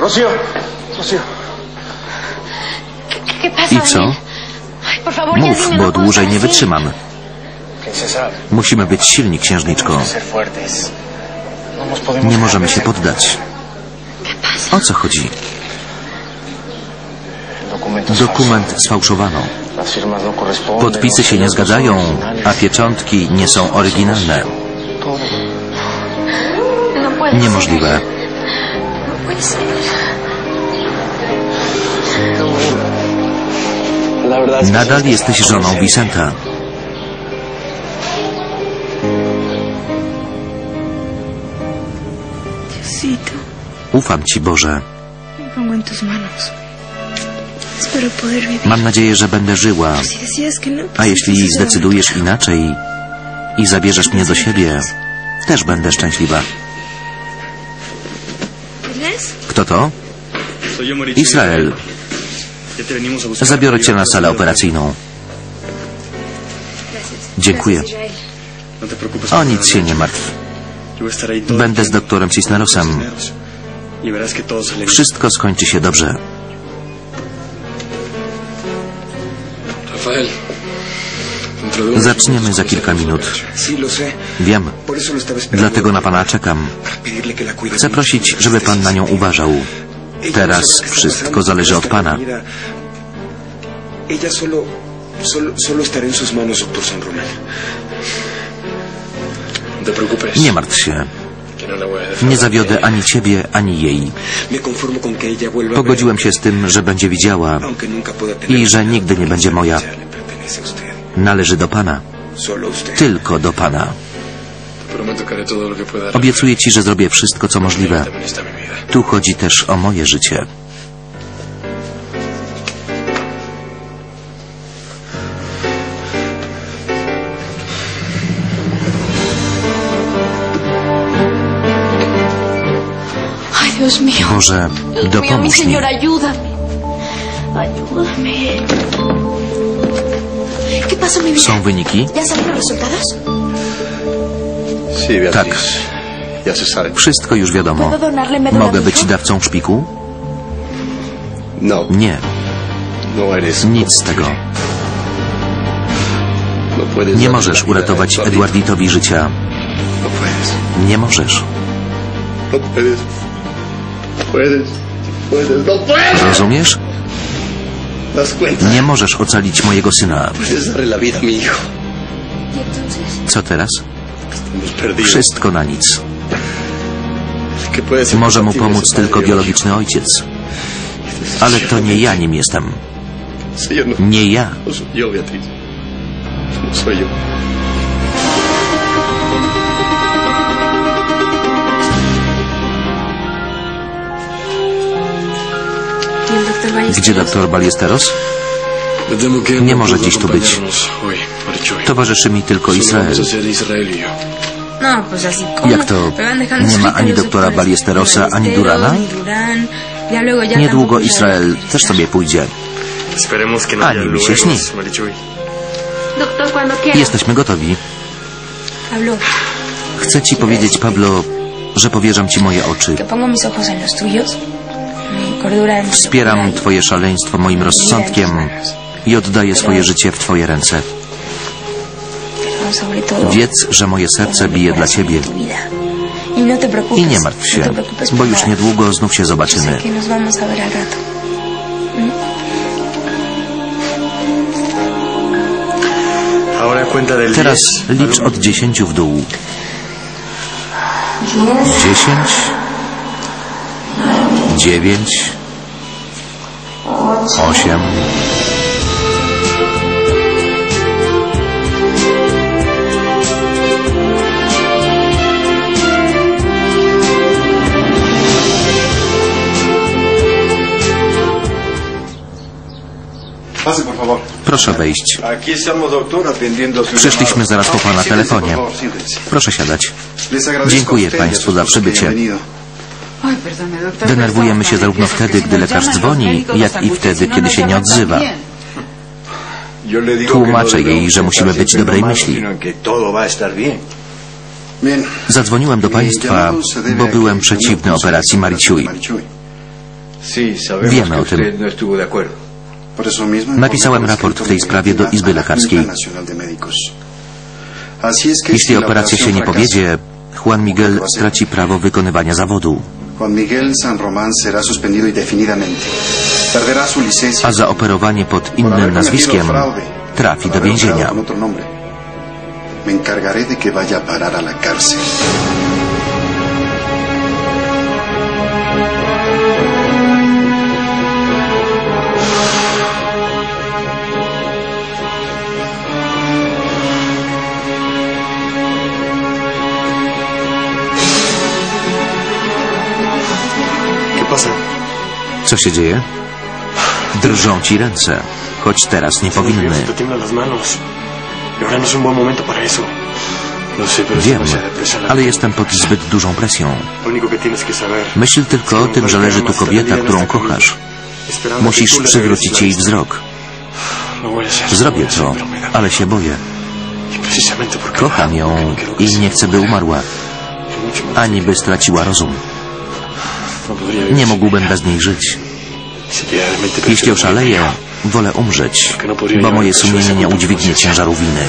Rocío, Rocío. ¿Qué pasa, I co? Mów, bo no dłużej nie wytrzymam. Musimy być silni, księżniczko. No Nie możemy się poddać. O co chodzi? Dokument sfałszowano. No. Podpisy się nie zgadzają, a pieczątki nie są oryginalne. Niemożliwe. Nadal jesteś żoną Vicenta. Ufam ci, Boże. Mam nadzieję, że będę żyła. No, A jeśli zdecydujesz inaczej i zabierzesz mnie do siebie, też będę szczęśliwa. Kto to? Israel. Zabiorę cię na salę operacyjną. Dziękuję. O nic się nie martw. Będę z doktorem Cisnerosem. Wszystko skończy się dobrze. Zaczniemy za kilka minut. Wiem, dlatego na pana czekam. Chcę prosić, żeby pan na nią uważał. Teraz wszystko zależy od pana. Nie martw się. No. Nie zawiodę ani ciebie, ani jej. Pogodziłem się z tym, że będzie widziała. I że nigdy nie będzie moja. Należy do pana. Tylko do pana. Obiecuję ci, że zrobię wszystko, co możliwe. Tu chodzi też o moje życie. Boże, dopomóż mi. Są wyniki? Tak. Wszystko już wiadomo. ¿Puedo donarle médula a Mogę być dawcą szpiku? No, Nie, no nic z tego. No Nie możesz uratować. Edwarditowi życia. Nie możesz. Rozumiesz? Nie możesz ocalić mojego syna. ¿Y? Co teraz? Wszystko na nic. Może mu pomóc tylko biologiczny ojciec. Ale to nie ja nim jestem. Nie ja. Gdzie doktor Ballesteros? Nie może dziś tu być. Towarzyszy mi tylko Izrael. No. Jak to? Nie ma ani doktora doctores Ballesterosa, ani Durana? Niedługo sabe też sobie pójdzie. No Ani mi się śni. Jesteśmy gotowi. Pablo, Chcę ci powiedzieć, Pablo, że powierzam ci moje oczy. Wspieram twoje szaleństwo moim rozsądkiem i oddaję swoje życie w twoje ręce. Wiedz, że moje serce bije dla ciebie. I nie martw się, bo już niedługo znów się zobaczymy. Teraz 10 licz od dziesięciu w dół. Dziesięć. Dziewięć. Osiem. Proszę wejść. Przyszliśmy zaraz po pana telefonie. Proszę siadać. Dziękuję państwu za przybycie. Denerwujemy się zarówno wtedy, gdy lekarz dzwoni, jak i wtedy, kiedy no się nie odzywa. que no Tłumaczę jej, że musimy być dobrej myśli. Zadzwoniłem do państwa, bo byłem przeciwny operacji sabemos Wiemy o tym. Napisałem raport w tej sprawie do Izby Lekarskiej. Jeśli operacja się nie powiedzie, Juan Miguel straci prawo wykonywania zawodu, licencia. a za operowanie pod innym nazwiskiem trafi do więzienia. Me encargaré de que vaya a parar a la cárcel. Co się dzieje? Drżą ci ręce, choć teraz nie powinny. no Wiem, presión. ale jestem pod zbyt dużą presją. Myśl tylko o tym, że leży tu kobieta, którą kochasz. Musisz przywrócić jej wzrok. No Zrobię no to, da- ale się boję. Kocham ją i nie chcę, by umarła, ani by straciła rozum. Nie mógłbym bez niej żyć. Jeśli oszaleję, wolę umrzeć, bo moje sumienie nie udźwignie ciężaru winy.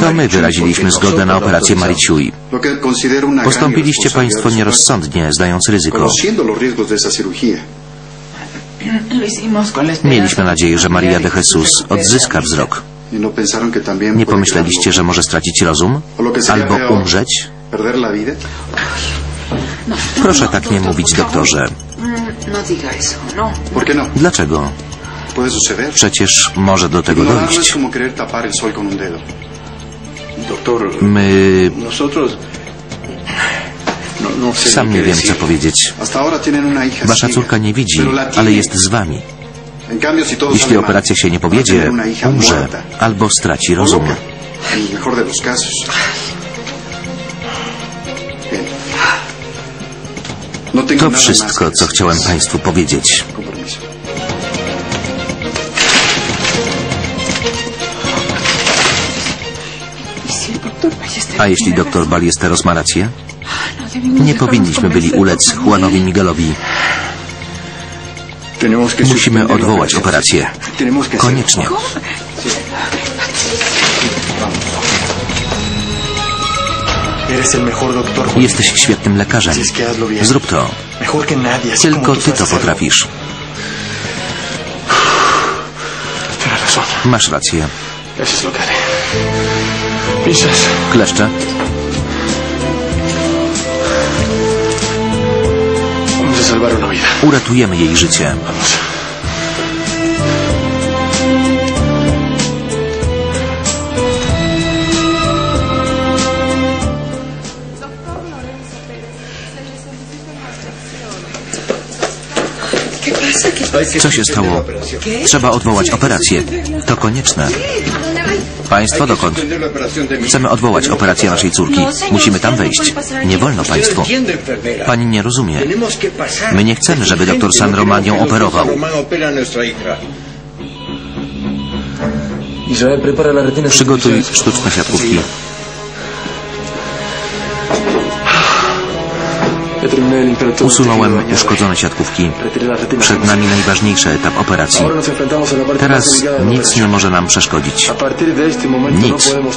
To my wyraziliśmy zgodę na operację. Mariciui. Postąpiliście Państwo nierozsądnie, zdając ryzyko. Mieliśmy nadzieję, że Maria de Jesus odzyska wzrok. Y no Nie pomyśleliście, że może stracić rozum? Albo umrzeć? Perder la vida. Proszę tak nie mówić, doktorze. Mm, No no. ¿Por qué no? Dlaczego? Przecież może do tego dojść. My... No, no Sam ni nie wiem, co powiedzieć. Wasza córka nie widzi, ale jest z wami. Jeśli operacja się nie powiedzie, umrze albo straci rozum. To wszystko, co chciałem. Państwu powiedzieć. Con permiso. ¿Y si el doctor Ballesteros A jeśli doktor? Ballesteros ma rację? Nie powinniśmy byli ulec Juanowi Miguel. Miguelowi. Musimy odwołać operację. Koniecznie. Jesteś świetnym lekarzem. Zrób to. Tylko ty to potrafisz. Masz rację. Kleszcze? Uratujemy jej życie. Co się stało? Trzeba odwołać operację. To konieczne. Państwo dokąd? Chcemy odwołać operację naszej córki. Musimy tam wejść. Nie wolno państwu. Pani nie rozumie. My nie chcemy, żeby doktor San Román ją operował. Przygotuj sztuczne siatkówki. Usunąłem uszkodzone siatkówki. Przed nami najważniejszy etap operacji. Teraz nic nie może nam przeszkodzić. Nic. podemos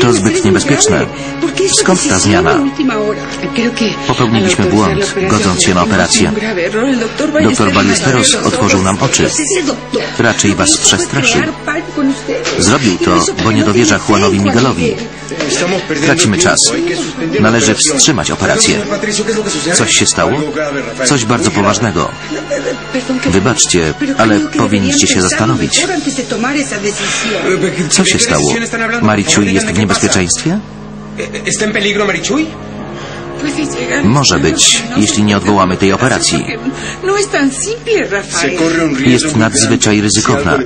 To zbyt niebezpieczne. grave. ¿Por qué esa Skąd ta zmiana? Popełniliśmy błąd, godząc się na operację. Doktor Ballesteros otworzył nam oczy. Raczej was przestraszył. Zrobił to, Y bo nie dowierza Juanowi Miguelowi. Tracimy czas. Należy wstrzymać operację. Coś się stało? Coś bardzo poważnego. Wybaczcie, ale powinniście się zastanowić. Co się stało? Mariciuj jest w niebezpieczeństwie? ¿Está en peligro Marichuy? Może być, jeśli nie odwołamy tej operacji. Jest nadzwyczaj ryzykowna.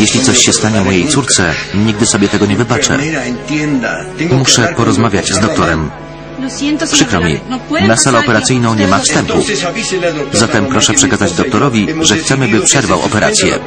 Jeśli coś się stanie mojej córce, nigdy sobie tego nie wybaczę. Muszę porozmawiać z doktorem. Przykro mi, na salę operacyjną nie ma wstępu. Zatem proszę przekazać doktorowi, że chcemy, by przerwał operację.